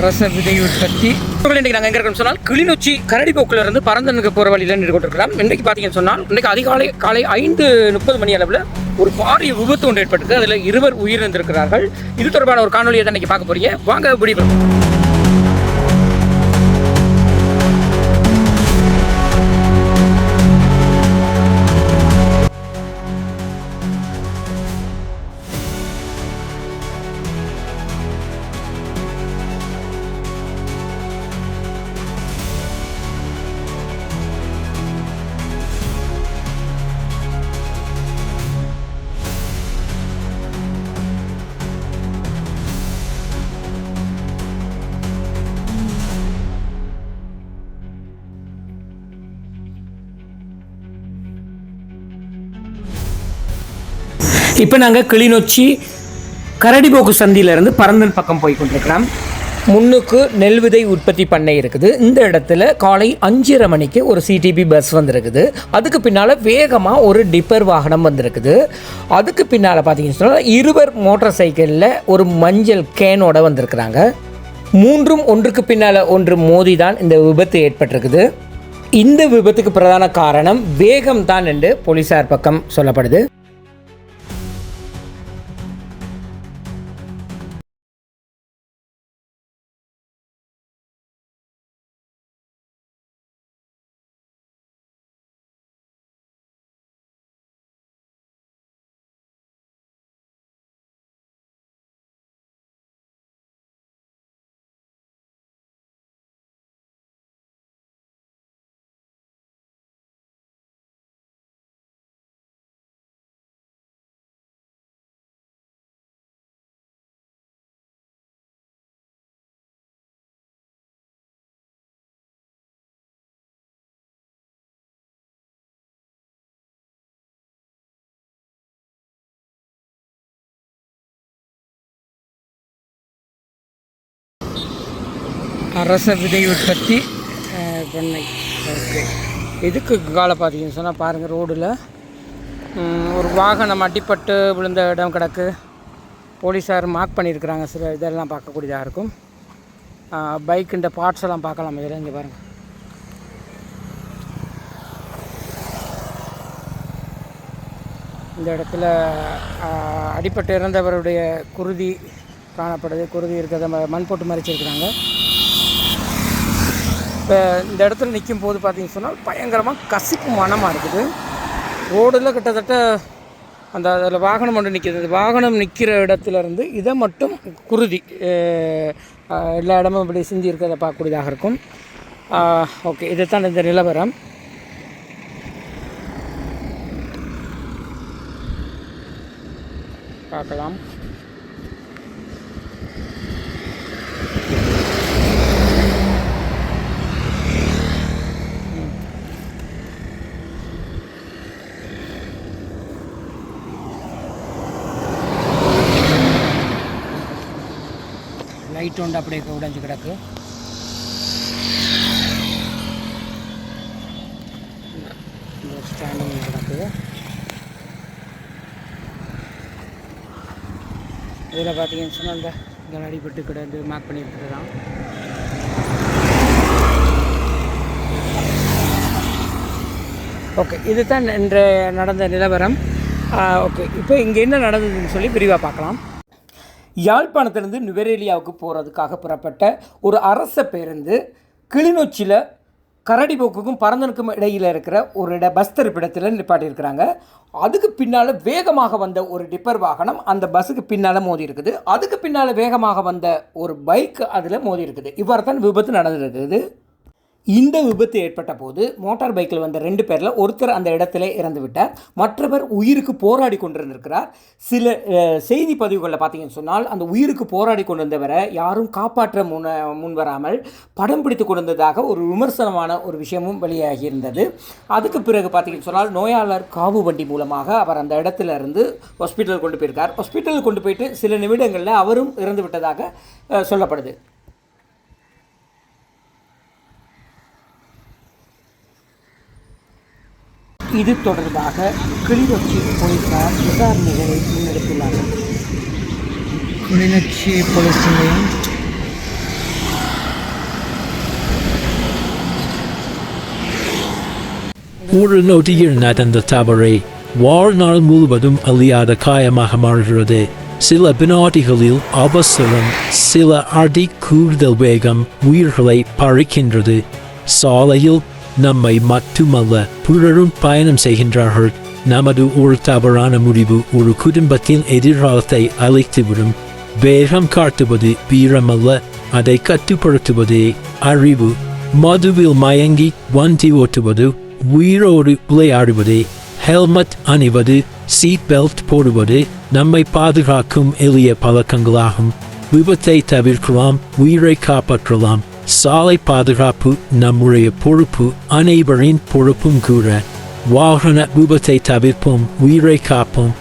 அரச விதை உற்பத்தி. இன்றைக்கு நாங்கள் எங்கே இருக்கோம்னு சொன்னால் கிளிநொச்சி கரடிப்போக்கில் இருந்து பரந்தனுக்கு போகிற வழியில் நின்று கொண்டிருக்கிறோம். இன்றைக்கு பார்த்தீங்கன்னு சொன்னால் இன்றைக்கு அதிகாலை காலை ஐந்து முப்பது மணி அளவில் ஒரு பாரிய விபத்து ஒன்று ஏற்பட்டிருக்கு. அதில் இருவர் உயிரிழந்திருக்கிறார்கள். இது தொடர்பான ஒரு காணொலியை தான் இன்றைக்கி பார்க்க போறீங்க. வாங்க முடிவு இப்போ நாங்கள் கிளிநொச்சி கரடிபோக்கு சந்தியிலேருந்து பரந்தன் பக்கம் போய் கொண்டிருக்கிறோம். முன்னுக்கு நெல் விதை உற்பத்தி பண்ணை இருக்குது. இந்த இடத்துல காலை அஞ்சரை மணிக்கு ஒரு சிடிபி பஸ் வந்திருக்குது. அதுக்கு பின்னால் வேகமாக ஒரு டிப்பர் வாகனம் வந்திருக்குது. அதுக்கு பின்னால் பார்த்தீங்கன்னு சொன்னால் இருவர் மோட்டார் சைக்கிளில் ஒரு மஞ்சள் கேனோட வந்திருக்கிறாங்க. மூன்றும் ஒன்றுக்கு பின்னால் ஒன்று மோதி தான் இந்த விபத்து ஏற்பட்டிருக்குது. இந்த விபத்துக்கு பிரதான காரணம் வேகம் தான் என்று போலீஸார் பக்கம் சொல்லப்படுது. அரச விதை உற்பத்தி. பண்ணை. ஓகே இதுக்கு காலை பார்த்தீங்கன்னு சொன்னால் பாருங்கள் ரோடில். ஒரு வாகனம் அடிப்பட்டு விழுந்த இடம் கிடக்கு. போலீஸார் மார்க் பண்ணியிருக்கிறாங்க சில இதெல்லாம் பார்க்கக்கூடியதாக இருக்கும். பைக்குன்ற பார்ட்ஸ் எல்லாம் பார்க்கலாம்? இதில் இங்கே பாருங்கள் இந்த இடத்துல அடிப்பட்டு இறந்தவருடைய குருதி காணப்படுது. குருதி இருக்கிறத ம- மண் போட்டு மறைச்சிருக்கிறாங்க. இப்போ இந்த இடத்துல நிற்கும் போது பார்த்திங்க சொன்னால் பயங்கரமாக கசிப்பு மனமாக இருக்குது. ரோடில் கிட்டத்தட்ட அந்த அதில் வாகனம் ஒன்று நிற்கிது அந்த வாகனம் நிற்கிற இடத்துல இருந்து இதை மட்டும் குருதி எல்லா இடமும் இப்படி சிந்தி இருக்கிறத பார்க்கக்கூடியதாக இருக்கும். ஓகே இதுதான் இந்த நிலவரம். பார்க்கலாம். லைட் ஒன்று அப்படியே உடைஞ்சு கிடக்கு. ஸ்டாண்டிங் கிடக்கு. இதில் பார்த்தீங்கன்னு சொன்னால் இந்த இதில் அடிபட்டு கிடந்து மார்க் பண்ணிட்டு தான் ஓகே இதுதான் இன்று நடந்த நிலவரம். ஓகே இப்போ இங்கே என்ன நடந்ததுன்னு சொல்லி விரிவாக பார்க்கலாம். யாழ்ப்பாணத்திலிருந்து நுவரேலியாவுக்கு போகிறதுக்காக புறப்பட்ட ஒரு அரச பேருந்து கிளிநொச்சியில் கரடிபோக்குக்கும் பரந்தனுக்கும் இடையில் இருக்கிற ஒரு இட பஸ் தரிப்பிடத்தில் நிப்பாட்டியிருக்கிறாங்க. அதுக்கு பின்னால் வேகமாக வந்த ஒரு டிப்பர் வாகனம் அந்த பஸ்ஸுக்கு பின்னால் மோதி இருக்குது அதுக்கு பின்னால் வேகமாக வந்த ஒரு பைக் அதில் மோதி இருக்குது இவ்வாறு தான் விபத்து நடந்திருக்குது இந்த விபத்து ஏற்பட்ட போது மோட்டார் பைக்கில் வந்த ரெண்டு பேரில் ஒருத்தர் அந்த இடத்துல இறந்து விட்டார். மற்றவர் உயிருக்கு போராடி கொண்டிருந்திருக்கிறார். சில செய்தி பதிவுகளில் பார்த்தீங்கன்னு சொன்னால் அந்த உயிருக்கு போராடி கொண்டிருந்தவரை யாரும் காப்பாற்ற முன முன்வராமல் படம் பிடித்து கொண்டிருந்ததாக ஒரு விமர்சனமான ஒரு விஷயமும் வெளியாகி இருந்தது. அதுக்கு பிறகு பார்த்தீங்கன்னு சொன்னால் நோயாளர் காவு வண்டி மூலமாக அவர் அந்த இடத்துல இருந்து ஹாஸ்பிட்டல் கொண்டு போயிருக்கார். ஹாஸ்பிட்டல் கொண்டு போயிட்டு சில நிமிடங்களில் அவரும் இறந்து விட்டதாக சொல்லப்படுது. இது தொடர்பாக கிளிநொச்சி போலீசார் விசாரணைகளை முன்னெடுத்துள்ளார்கள். கிளிநொச்சி போலீஸ் நிலையம். ஒரு நோட்டு இருநடந்த தவறை வாழ்நாள் முழுவதும் அழியாத காயமாக மாறுகிறது. சில பினாட்டிகளில் அவசரம் சில அடி கூடுதல் வேகம் உயிர்களை பறிக்கின்றது. சாலையில் நம்மை மட்டுமல்ல பிறரும் பயணம் செய்கின்றார்கள். நமது ஒரு தவறான முடிவு ஒரு குடும்பத்தின் எதிர்காலத்தை அழைத்துவிடும். வேகம் காட்டுவது வீரமல்ல அதை கட்டுப்படுத்துவதே அறிவு. மதுவில் மயங்கி வண்டி ஓட்டுவது உயிரோடு விளையாடுவது. ஹெல்மெட் அணிவது சீட் பெல்ட் போடுவது நம்மை பாதுகாக்கும் எளிய பழக்கங்களாகும். விபத்தை தவிர்க்கலாம் உயிரை காப்பாற்றலாம். சாலை பாதுகாப்பு நம்முடைய பொறுப்பு அனைவரின் பொறுப்பும் கூட. வாகன விபத்தை தவிர்ப்போம் உயிரை காப்போம்.